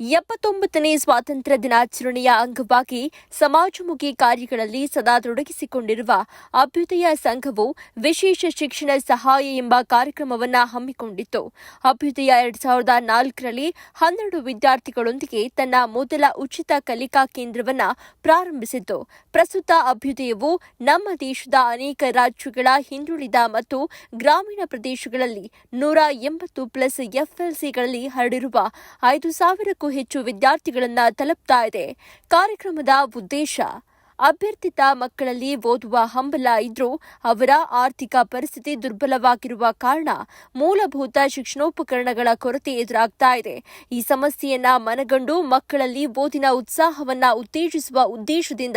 ಎಪ್ಪತ್ತೊಂಬತ್ತನೇ ಸ್ವಾತಂತ್ರ್ಯ ದಿನಾಚರಣೆಯ ಅಂಗವಾಗಿ ಸಮಾಜಮುಖಿ ಕಾರ್ಯಗಳಲ್ಲಿ ಸದಾ ತೊಡಗಿಸಿಕೊಂಡಿರುವ ಅಭ್ಯುದಯ ಸಂಘವು ವಿಶೇಷ ಶಿಕ್ಷಣ ಸಹಾಯ ಎಂಬ ಕಾರ್ಯಕ್ರಮವನ್ನು ಹಮ್ಮಿಕೊಂಡಿತ್ತು. ಅಭ್ಯುದಯ ಎರಡ್ ಸಾವಿರದ ನಾಲ್ಕರಲ್ಲಿ ಹನ್ನೆರಡು ವಿದ್ಯಾರ್ಥಿಗಳೊಂದಿಗೆ ತನ್ನ ಮೊದಲ ಉಚಿತ ಕಲಿಕಾ ಕೇಂದ್ರವನ್ನು ಪ್ರಾರಂಭಿಸಿತು ಪ್ರಸ್ತುತ ಅಭ್ಯುದಯವು ನಮ್ಮ ದೇಶದ ಅನೇಕ ರಾಜ್ಯಗಳ ಹಿಂದುಳಿದ ಮತ್ತು ಗ್ರಾಮೀಣ ಪ್ರದೇಶಗಳಲ್ಲಿ ನೂರ ಎಂಬತ್ತು ಪ್ಲಸ್ ಎಫ್ಎಲ್ಸಿಗಳಲ್ಲಿ ಹರಡಿರುವ ಐದು ಸಾವಿರಕ್ಕೂ ಹೆಚ್ಚು ವಿದ್ಯಾರ್ಥಿಗಳನ್ನ ತಲುಪ್ತಾ ಇದೆ. ಕಾರ್ಯಕ್ರಮದ ಉದ್ದೇಶ ಅಭ್ಯರ್ಥಿತ ಮಕ್ಕಳಲ್ಲಿ ಓದುವ ಹಂಬಲ ಇದ್ರೂ ಅವರ ಆರ್ಥಿಕ ಪರಿಸ್ಥಿತಿ ದುರ್ಬಲವಾಗಿರುವ ಕಾರಣ ಮೂಲಭೂತ ಶಿಕ್ಷಣೋಪಕರಣಗಳ ಕೊರತೆ ಎದುರಾಗ್ತಾ ಇದೆ. ಈ ಸಮಸ್ಯೆಯನ್ನ ಮನಗಂಡು ಮಕ್ಕಳಲ್ಲಿ ಓದಿನ ಉತ್ಸಾಹವನ್ನ ಉತ್ತೇಜಿಸುವ ಉದ್ದೇಶದಿಂದ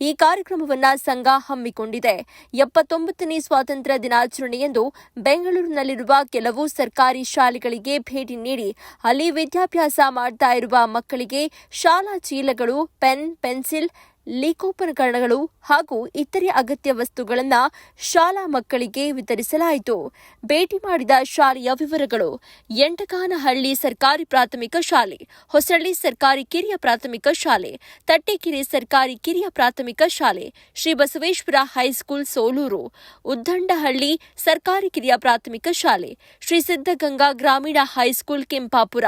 ಈ ಕಾರ್ಯಕ್ರಮವನ್ನ ಸಂಘ ಹಮ್ಮಿಕೊಂಡಿದೆ. ಎಪ್ಪತ್ತೊಂಬತ್ತನೇ ಸ್ವಾತಂತ್ರ್ಯ ದಿನಾಚರಣೆಯಂದು ಬೆಂಗಳೂರಿನಲ್ಲಿರುವ ಕೆಲವು ಸರ್ಕಾರಿ ಶಾಲೆಗಳಿಗೆ ಭೇಟಿ ನೀಡಿ ಅಲ್ಲಿ ವಿದ್ಯಾಭ್ಯಾಸ ಮಾಡ್ತಾ ಇರುವ ಮಕ್ಕಳಿಗೆ ಶಾಲಾ ಚೀಲಗಳು, ಪೆನ್, ಪೆನ್ಸಿಲ್ ಲೀಕೋಪಕರಣಗಳು ಹಾಗೂ ಇತರೆ ಅಗತ್ಯ ವಸ್ತುಗಳನ್ನು ಶಾಲಾ ಮಕ್ಕಳಿಗೆ ವಿತರಿಸಲಾಯಿತು. ಭೇಟಿ ಮಾಡಿದ ಶಾಲೆಯ ವಿವರಗಳು. ಎಂಟಗಾನಹಳ್ಳಿ ಸರ್ಕಾರಿ ಪ್ರಾಥಮಿಕ ಶಾಲೆ, ಹೊಸಳ್ಳಿ ಸರ್ಕಾರಿ ಕಿರಿಯ ಪ್ರಾಥಮಿಕ ಶಾಲೆ, ತಟ್ಟೆಕೆರೆ ಸರ್ಕಾರಿ ಕಿರಿಯ ಪ್ರಾಥಮಿಕ ಶಾಲೆ, ಶ್ರೀ ಬಸವೇಶ್ವರ ಹೈಸ್ಕೂಲ್ ಸೋಲೂರು, ಉದ್ದಂಡಹಳ್ಳಿ ಸರ್ಕಾರಿ ಕಿರಿಯ ಪ್ರಾಥಮಿಕ ಶಾಲೆ, ಶ್ರೀ ಸಿದ್ದಗಂಗಾ ಗ್ರಾಮೀಣ ಹೈಸ್ಕೂಲ್ ಕೆಂಪಾಪುರ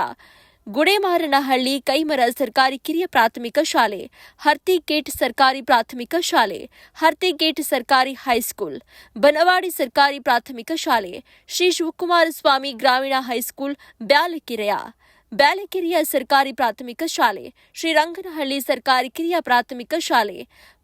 ಗುಡೇಮಾರನಹಳ್ಳಿ ಕೈಮರ ಸರ್ಕಾರಿ ಕಿರಿಯ ಪ್ರಾಥಮಿಕ ಶಾಲೆ, ಹರ್ತಿಗೇಟ್ ಸರ್ಕಾರಿ ಪ್ರಾಥಮಿಕ ಶಾಲೆ, ಹರ್ತಿಗೇಟ್ ಸರ್ಕಾರಿ ಹೈಸ್ಕೂಲ್, ಬನವಾಡಿ ಸರ್ಕಾರಿ ಪ್ರಾಥಮಿಕ ಶಾಲೆ, ಶ್ರೀ ಶಿವಕುಮಾರ ಸ್ವಾಮಿ ಗ್ರಾಮೀಣ ಹೈಸ್ಕೂಲ್, ಬ್ಯಾಲಕೆರೆಯ. ಬ್ಯಾಲಕೆರೆಯ ಸರ್ಕಾರಿ ಪ್ರಾಥಮಿಕ ಶಾಲೆ ಶ್ರೀರಂಗನಹಳ್ಳಿ ಸರ್ಕಾರಿ ಕಿರಿಯ ಪ್ರಾಥಮಿಕ ಶಾಲೆ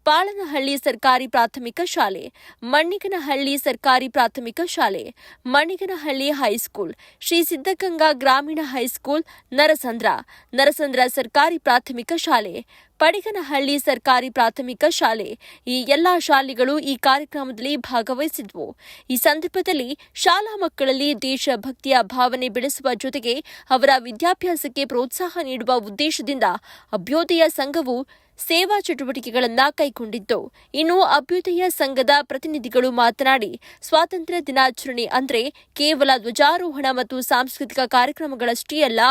ಪಾಳನಹಳ್ಳಿ ಸರ್ಕಾರಿ ಪ್ರಾಥಮಿಕ ಶಾಲೆ, ಮಣ್ಣಿಗನಹಳ್ಳಿ ಸರ್ಕಾರಿ ಪ್ರಾಥಮಿಕ ಶಾಲೆ, ಮಣ್ಣಿಗನಹಳ್ಳಿ ಹೈಸ್ಕೂಲ್, ಶ್ರೀ ಸಿದ್ದಗಂಗಾ ಗ್ರಾಮೀಣ ಹೈಸ್ಕೂಲ್, ನರಸಂದ್ರ ನರಸಂದ್ರ ಸರ್ಕಾರಿ ಪ್ರಾಥಮಿಕ ಶಾಲೆ ಪಡಿಗನಹಳ್ಳಿ ಸರ್ಕಾರಿ ಪ್ರಾಥಮಿಕ ಶಾಲೆ. ಈ ಎಲ್ಲಾ ಶಾಲೆಗಳು ಈ ಕಾರ್ಯಕ್ರಮದಲ್ಲಿ ಭಾಗವಹಿಸಿದ್ವು. ಈ ಸಂದರ್ಭದಲ್ಲಿ ಶಾಲಾ ಮಕ್ಕಳಲ್ಲಿ ದೇಶಭಕ್ತಿಯ ಭಾವನೆ ಬೆಳೆಸುವ ಜೊತೆಗೆ ಅವರ ವಿದ್ಯಾಭ್ಯಾಸಕ್ಕೆ ಪ್ರೋತ್ಸಾಹ ನೀಡುವ ಉದ್ದೇಶದಿಂದ ಅಭ್ಯೋದಯ ಸಂಘವು ಸೇವಾ ಚಟುವಟಿಕೆಗಳನ್ನು ಕೈಗೊಂಡಿತ್ತು. ಇನ್ನು ಅಭ್ಯುದಯ ಸಂಘದ ಪ್ರತಿನಿಧಿಗಳು ಮಾತನಾಡಿ, ಸ್ವಾತಂತ್ರ್ಯ ದಿನಾಚರಣೆ ಅಂದರೆ ಕೇವಲ ಧ್ವಜಾರೋಹಣ ಮತ್ತು ಸಾಂಸ್ಕೃತಿಕ ಕಾರ್ಯಕ್ರಮಗಳಷ್ಟೇ ಅಲ್ಲ,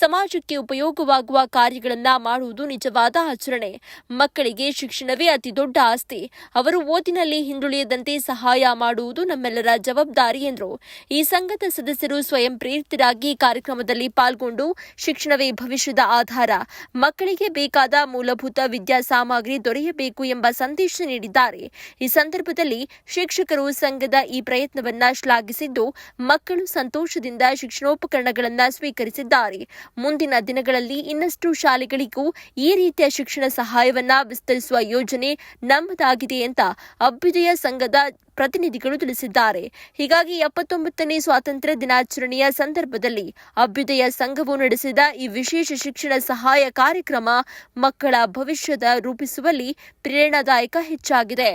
ಸಮಾಜಕ್ಕೆ ಉಪಯೋಗವಾಗುವ ಕಾರ್ಯಗಳನ್ನು ಮಾಡುವುದು ನಿಜವಾದ ಆಚರಣೆ ಮಕ್ಕಳಿಗೆ ಶಿಕ್ಷಣವೇ ಅತಿ ದೊಡ್ಡ ಆಸ್ತಿ. ಅವರು ಓದಿನಲ್ಲಿ ಹಿಂದುಳಿಯದಂತೆ ಸಹಾಯ ಮಾಡುವುದು ನಮ್ಮೆಲ್ಲರ ಜವಾಬ್ದಾರಿ ಎಂದರು. ಈ ಸಂಘದ ಸದಸ್ಯರು ಸ್ವಯಂ ಪ್ರೇರಿತರಾಗಿ ಕಾರ್ಯಕ್ರಮದಲ್ಲಿ ಪಾಲ್ಗೊಂಡು ಶಿಕ್ಷಣವೇ ಭವಿಷ್ಯದ ಆಧಾರ. ಮಕ್ಕಳಿಗೆ ಬೇಕಾದ ಮೂಲಭೂತ ವಿದ್ಯಾ ಸಾಮಗ್ರಿ ದೊರೆಯಬೇಕು ಎಂಬ ಸಂದೇಶ ನೀಡಿದ್ದಾರೆ. ಈ ಸಂದರ್ಭದಲ್ಲಿ ಶಿಕ್ಷಕರು ಸಂಘದ ಈ ಪ್ರಯತ್ನವನ್ನ ಶ್ಲಾಘಿಸಿದ್ದು, ಮಕ್ಕಳು ಸಂತೋಷದಿಂದ ಶಿಕ್ಷಣೋಪಕರಣಗಳನ್ನು ಸ್ವೀಕರಿಸಿದ್ದಾರೆ. ಮುಂದಿನ ದಿನಗಳಲ್ಲಿ ಇನ್ನಷ್ಟು ಶಾಲೆಗಳಿಗೂ ಈ ರೀತಿಯ ಶಿಕ್ಷಣ ಸಹಾಯವನ್ನ ವಿಸ್ತರಿಸುವ ಯೋಜನೆ ನಮ್ಮದಾಗಿದೆ ಅಂತ ಅಭ್ಯುದಯ ಸಂಘದ ಪ್ರತಿನಿಧಿಗಳು ತಿಳಿಸಿದ್ದಾರೆ. ಹೀಗಾಗಿ ಎಪ್ಪತ್ತೊಂಬತ್ತನೇ ಸ್ವಾತಂತ್ರ್ಯ ದಿನಾಚರಣೆಯ ಸಂದರ್ಭದಲ್ಲಿ ಅಭ್ಯುದಯ ಸಂಘವು ನಡೆಸಿದ ಈ ವಿಶೇಷ ಶಿಕ್ಷಣ ಸಹಾಯ ಕಾರ್ಯಕ್ರಮ ಮಕ್ಕಳ ಭವಿಷ್ಯದ ರೂಪಿಸುವಲ್ಲಿ ಪ್ರೇರಣಾದಾಯಕ ಹೆಚ್ಚಾಗಿದೆ.